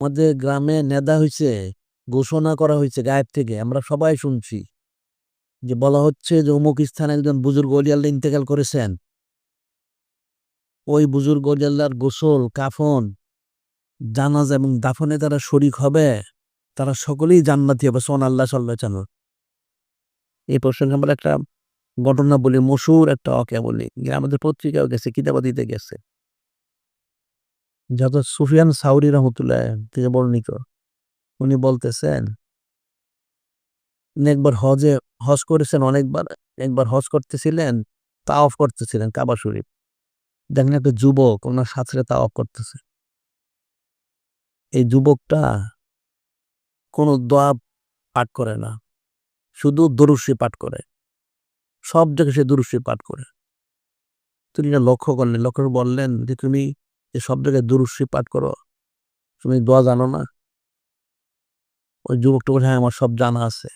আমাদের গ্রামে নেদা হইছে, ঘোষণা করা হয়েছে গায়েব থেকে, আমরা সবাই শুনছি। যে বলা হচ্ছে যে অমুক স্থানে একজন বুজুর্গ অলিয়াল্লাহ ইন্তেকাল করেছেন। ওই বুজুর্গ অলিয়াল্লাহর গোসল, কাফন, জানাজা এবং দাফনে তারা শরিক হবে, তারা সকলেই জান্নাতি হবে সোন আল্লাহ সাল্লাহ চানো এই প্রসঙ্গে আমরা একটা ঘটনা বলি, মশুর একটা অকে বলি আমাদের পত্রিকাও গেছে কিতাবাদিতে গেছে। যত সুফিয়ান সাউরি রহমতুল্লাহ থেকে বর্ণিত উনি বলতেছেন একবার হজে, হজ করেছেন অনেকবার, একবার হজ করতেছিলেন তা অফ করতেছিলেন কাবা শরীফ। দেখেন একটা যুবক ওনার সাথে তা অফ করতেছে। এই যুবকটা কোনো দোয়া পাঠ করে না, শুধু দরুশ্রী পাঠ করে। সব জায়গায় সে দরুশ্রী পাঠ করে। তিনি লক্ষ্য করলেন, লক্ষ্য বললেন যে, তুমি যে সব জায়গায় দরুশ্রী পাঠ করো। তুমি দোয়া জানো না? ওই যুবকটা বলে হ্যাঁ আমার সব জানা আছে।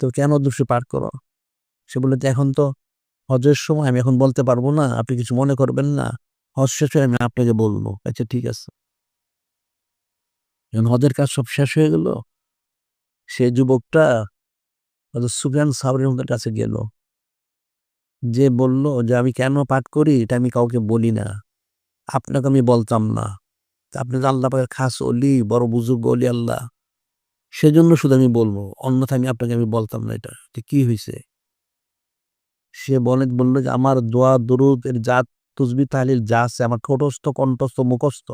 তো কেন দোষী পাঠ করো? সে বলল, যে এখন তো হজের সময়, আমি এখন বলতে পারব না, আপনি কিছু মনে করবেন না। হজ শেষ হয়ে আমি আপনাকে বলব। আচ্ছা ঠিক আছে। যখন হজের কাজ সব শেষ হয়ে গেল, সে যুবকটা সুফিয়ান সাবরের কাছে গেল। যে বলল যে, আমি কেন পাঠ করি? এটা আমি কাউকে বলি না। আপনাকে আমি বলতাম না। আপনি তো আল্লাহ পাকের খাস অলি বড় বুজুর্গ অলি আল্লাহ, সেজন্য শুধু আমি বলব অন্যথা আমি আপনাকে আমি বলতাম না এটা। যে কি হয়েছে সে বলে বলল যে, আমার দোয়া, দরুদ, এর জাত, তুসবি, তাহলিল যা আছে, আমার ঠোঁটস্থ কণ্ঠস্থ, মুখস্থ,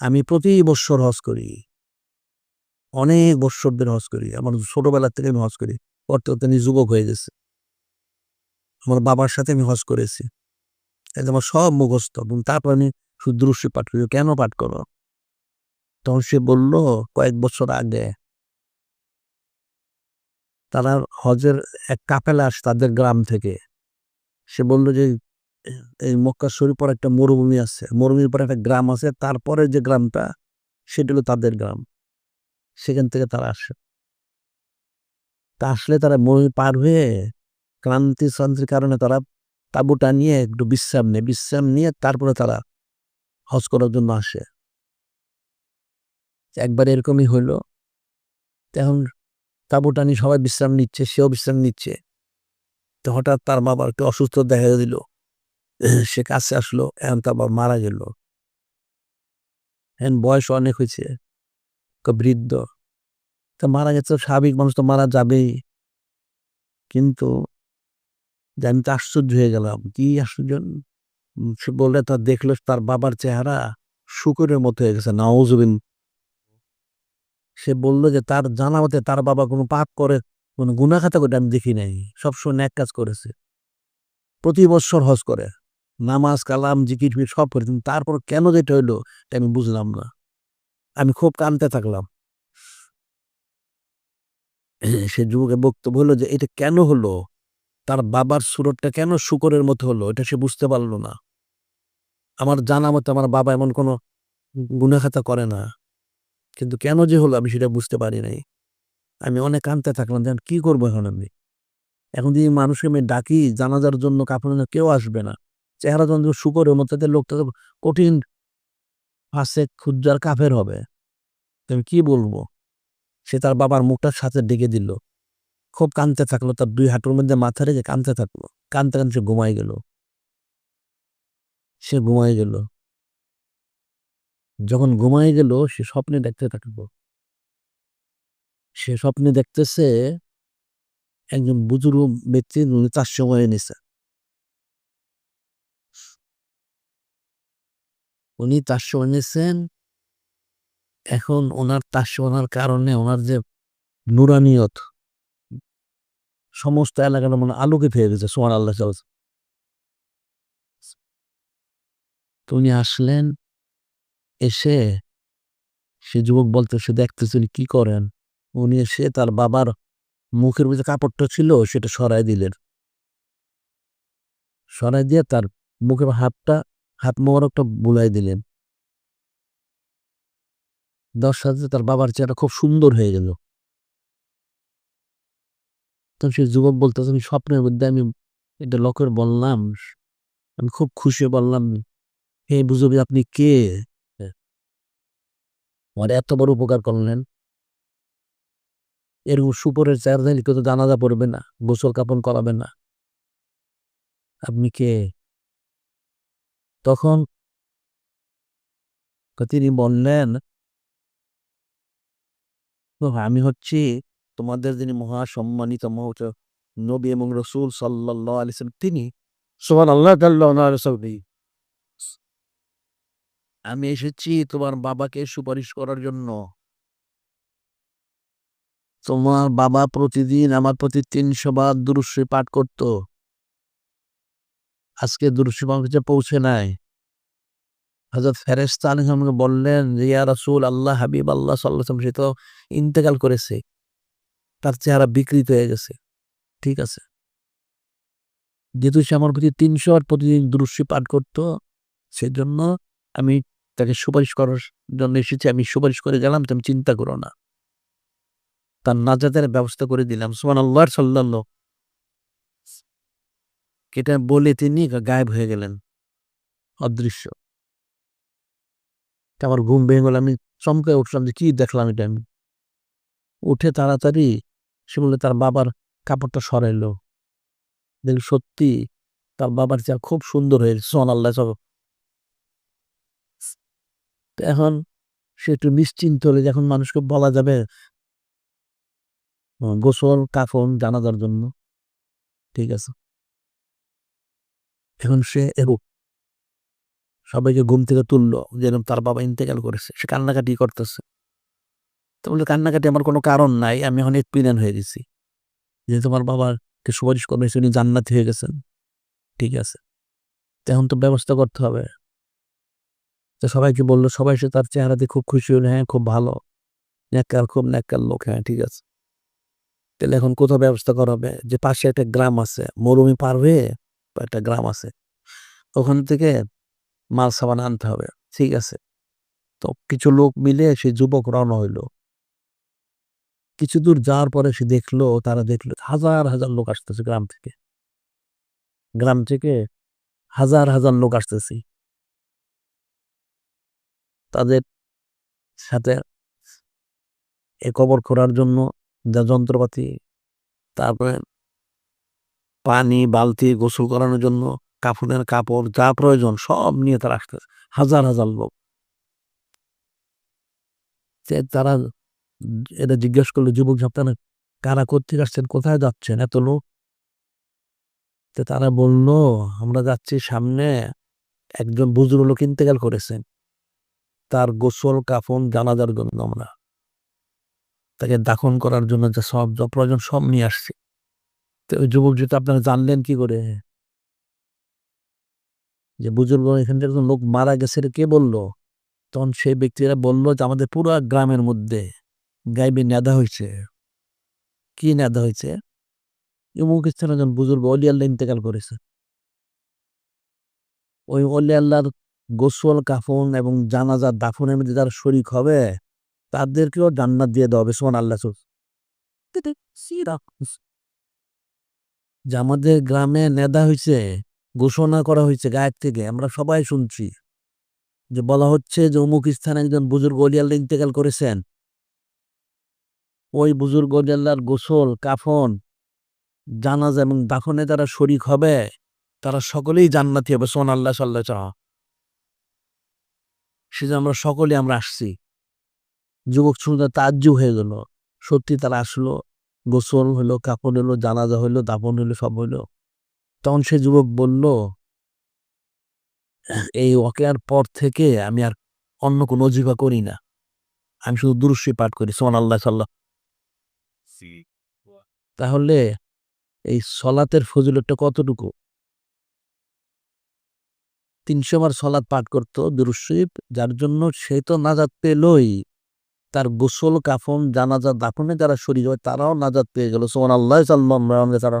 আমি প্রতি বৎসর হজ করি। অনেক বৎসরদের হজ করি। আমার ছোটবেলার থেকে আমি হজ করি। করতে করতে আমি যুবক হয়ে গেছে। আমার বাবার সাথে আমি হজ করেছি। আমার সব মুখস্থ এবং তারপর আমি শুদ্রুষ্যে পাঠ করি। কেন পাঠ করো? তখন সে বলল, কয়েক বছর আগে। তারা হজের এক কাপেলা আস তাদের গ্রাম থেকে। সে বলল যে, এই মক্কা শরীফ পর একটা মরুভূমি আছে। মরুভূমির পরে একটা গ্রাম আছে। তারপরে যে গ্রামটা, সেটা হলো তাদের গ্রাম। সেখান থেকে তারা আসে। তা আসলে তারা মরুভূমি পার হয়ে ক্লান্তি শ্রান্তির কারণে তারা তাঁবুটা নিয়ে একটু বিশ্রাম নেয়। বিশ্রাম নিয়ে তারপরে তারা হজ করার জন্য আসে। একবার এরকমই হইল। তখন তাঁবুটা নিয়ে সবাই বিশ্রাম নিচ্ছে, সেও বিশ্রাম নিচ্ছে। তো হঠাৎ তার বাবার অসুস্থ দেখা দিল। সে কাছে আসলো, এখন তার বাবা মারা গেল। এখন বয়স অনেক হয়েছে বৃদ্ধ। তা মারা গেছে, স্বাভাবিক মানুষ তো মারা যাবেই। কিন্তু যে আমি তো আশ্চর্য হয়ে গেলাম। কি আশ্চর্য? সে বললে তার দেখল তার বাবার চেহারা শুকুরের মতো হয়ে গেছে নাওজবিন সে বলল যে, তার জানা মতে তার বাবা কোনো পাপ করে, কোনো গুণাখাতা করে আমি দেখি নাই। সবসময় ন্যাক কাজ করেছে। প্রতি বৎসর হজ করে। নামাজ, কালাম, জিকির সব করে। কিন্তু তারপর কেন যেটা হইল, এটা আমি বুঝলাম না। আমি খুব কানতে থাকলাম। সে যুবকের বক্তব্য হলো যে, এটা কেন হলো? তার বাবার সুরটটা কেন শুকরের মতো হলো, এটা সে বুঝতে পারল না। আমার জানা মতো আমার বাবা এমন কোনো গুণাখাতা করে না। কিন্তু কেন যে হলো আমি সেটা বুঝতে পারি নাই। আমি অনেক কানতে থাকলাম যে কি করব এখন আমি? এখন যদি মানুষকে আমি ডাকি, জানাজার জন্য কাপড় না কেউ আসবে না। চেহারা যখন শুকরের মতো লোকটা তো কঠিন ফাঁসে ক্ষুদ্রার কাফের হবে। আমি কি বলব? সে তার বাবার মুখটার সাথে ডেকে দিল। খুব কানতে থাকল, তার দুই হাঁটুর মধ্যে মাথা রেখে কানতে থাকল। কানতে সে ঘুমাই গেল। সে ঘুমাই গেল। যখন ঘুমাই গেল, সে স্বপ্নে দেখতে থাকল। সে স্বপ্নে দেখতেছে একজন বুজুর্গ ব্যক্তি উনি তার সময় নিছে উনি তার সময় নিয়েছেন এখন ওনার তার কারণে ওনার যে নুরানিয়ত সমস্ত এলাকাটা মানে আলোকে ফেয়ে গেছে সোমান আল্লাহ চাল তো উনি আসলেন, এসে সে যুবক বলতে, সে দেখতেছে উনি কি করেন। উনি এসে তার বাবার মুখের মধ্যে কাপড়টা ছিল, সেটা সরাই দিলেন। সরাই দিয়ে তার মুখের হাতটা, হাত মোবারকটা বুলাই দিলেন। দশ সাথে তার বাবার চেহারা খুব সুন্দর হয়ে গেল। তখন সে যুবক বলতে আমি স্বপ্নের মধ্যে আমি এটা লকের বললাম। আমি খুব খুশি বললাম হে বুঝবি আপনি কে? আমার এত বড় উপকার করলেন। এরকম সুপরের দেখলে কেউ তো জানাজা পড়বে না গোসল কাপন করাবে না। আপনি কে? তখন তিনি বললেন "ও, আমি হচ্ছি তোমাদের যিনি মহাসম্মানিত মহত নবী এবং রসুল সাল্লাহ আলিসাম তিনি সোহান আল্লাহ আমি এসেছি তোমার বাবাকে সুপারিশ করার জন্য। তোমার বাবা প্রতিদিন আমার প্রতি তিনশো বার দুরুশ্রী পাঠ করত। আজকে দুরুশ্রী আমার পৌঁছে নাই। হজরত ফেরেস্তান আমাকে বললেন যে রসুল আল্লাহ হাবিব আল্লাহ সাল্লাহ সে তো ইন্তেকাল করেছে। তার চেহারা বিকৃত হয়ে গেছে। ঠিক আছে? যেহেতু সে আমার প্রতি তিনশো বার প্রতিদিন দুরুশ্রী পাঠ করতো, সেজন্য আমি তাকে সুপারিশ করার জন্য এসেছি। আমি সুপারিশ করে গেলাম, তুমি চিন্তা করো না। তার নাজাতের ব্যবস্থা করে দিলাম। সুমান আল্লাহ সাল্লাহ এটা বলে তিনি গায়েব হয়ে গেলেন। অদৃশ্য। আমার ঘুম ভেঙে গেল। আমি চমকে উঠলাম যে কি দেখলাম এটা আমি? উঠে তাড়াতাড়ি সে বলে তার বাবার কাপড়টা সরাইলো। দেখ সত্যি তার বাবার চেহারা খুব সুন্দর হয়েছে। সোহান আল্লাহ, সব। এখন সে একটু নিশ্চিন্ত হলে যখন মানুষকে বলা যাবে গোসল, কাফন, জানাজার জন্য। ঠিক আছে? এখন সে এরূপ সবাইকে ঘুম থেকে তুললো যেরকম তার বাবা ইন্তেকাল করেছে। সে কান্নাকাটি করতেছে। তো বলে কান্নাকাটি আমার কোনো কারণ নাই, আমি এখন এতপিনান হয়ে গেছি। যে তোমার বাবাকে সুপারিশ করবে উনি জান্নাতি হয়ে গেছেন। ঠিক আছে। তো এখন তো ব্যবস্থা করতে হবে। তো সবাইকে বলল, সবাই সে তার চেহারাতে খুব খুশি হলো হ্যাঁ খুব ভালো। ন্যাক্কার খুব ন্যাক্কার লোক হ্যাঁ ঠিক আছে। তাহলে এখন কোথাও ব্যবস্থা করা হবে? যে পাশে একটা গ্রাম আছে মরুমি পার হয়ে একটা গ্রাম আছে। ওখান থেকে মাল সাবান আনতে হবে, ঠিক আছে। তো কিছু লোক মিলে সে যুবক রওনা হইল। কিছু দূর যাওয়ার পরে সে দেখল, তারা দেখল, হাজার হাজার লোক আসতেছে গ্রাম থেকে। গ্রাম থেকে হাজার হাজার লোক আসতেছে। তাদের সাথে এ কবর খোঁড়ার জন্য যা যন্ত্রপাতি, তারপরে পানি, বালতি গোসল করানোর জন্য কাপড়ের কাপড় যা প্রয়োজন সব নিয়ে তারা আসতেছে। হাজার হাজার লোক। তারা এটা জিজ্ঞেস করল, যুবক আপনারা কারা কোথেকে আসছেন? কোথায় যাচ্ছেন? এত লোক? তো তারা বলল, আমরা যাচ্ছি সামনে একজন বুজুর্গ লোক ইন্তেকাল করেছেন। তার গোসল, কাফন, জানাজার জন্য আমরা তাকে দাফন করার জন্য যা সব যা প্রয়োজন সব নিয়ে আসছি। তো ওই যুবক যেটা আপনারা জানলেন কি করে? যে বুজুর্গ এখান থেকে লোক মারা গেছে কে বলল? তখন সেই ব্যক্তিরা বলল যে আমাদের পুরো গ্রামের মধ্যে গাইবে নেদা হয়েছে কি নেদা হয়েছে অমুক স্থানে একজন বুজুর্গ অলি আল্লাহ ইন্তেকাল করেছে। ওই অলি আল্লাহর গোসল, কাফন এবং জানাজা দাফনের মধ্যে যারা শরিক হবে, তাদেরকেও জান্নাত দিয়ে দেওয়া হবে সোমান আল্লাহ। যে আমাদের গ্রামে নেদা হয়েছে ঘোষণা করা হয়েছে গায়ের থেকে, আমরা সবাই শুনছি। যে বলা হচ্ছে যে অমুক স্থানে একজন বুজুর্গ অলি আল্লাহ ইন্তেকাল করেছেন ওই বুজুর্গ গোসল, কাফন, জানাজা এবং দাফনে যারা শরিক হবে, তারা সকলেই জান্নাতি হবে সোন আল্লাহ সাল্লাহ চাহ সে আমরা সকলে আমরা আসছি। যুবক শুনতে তাজ্জু হয়ে গেল। সত্যি তারা আসলো। গোসল হলো কাপড় হলো, জানাজা হইল দাফন হইল সব হইল তখন সে যুবক বলল, এই ওয়াকেয়ার পর থেকে আমি আর অন্য কোনো অজিফা করি না। আমি শুধু দুরুশ্রী পাঠ করি সোমান আল্লাহ সাল্লাহ তাহলে এই সলাতের ফজিলতটা কতটুকু? তিনশো বার সলাৎ পাঠ করতো দুরুশরীফ যার জন্য সে তো নাজাত পেলই। তার গোসল, কাফন, জানাজা, দাফনে যারা শরীর হয় তারাও নাজাত পেয়ে গেল। সোমান আল্লাহ তারা।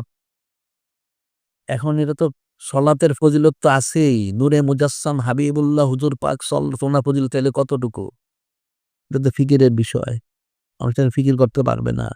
এখন এটা তো সলাতের ফজিলত তো আছেই। নূরে মুজাসসাম, হাবিবুল্লাহ, হুজুর পাক সল সোনা ফজিলত এলে কতটুকু? এটা তো ফিকিরের বিষয়। মানুষ ফিকির করতে পারবে না।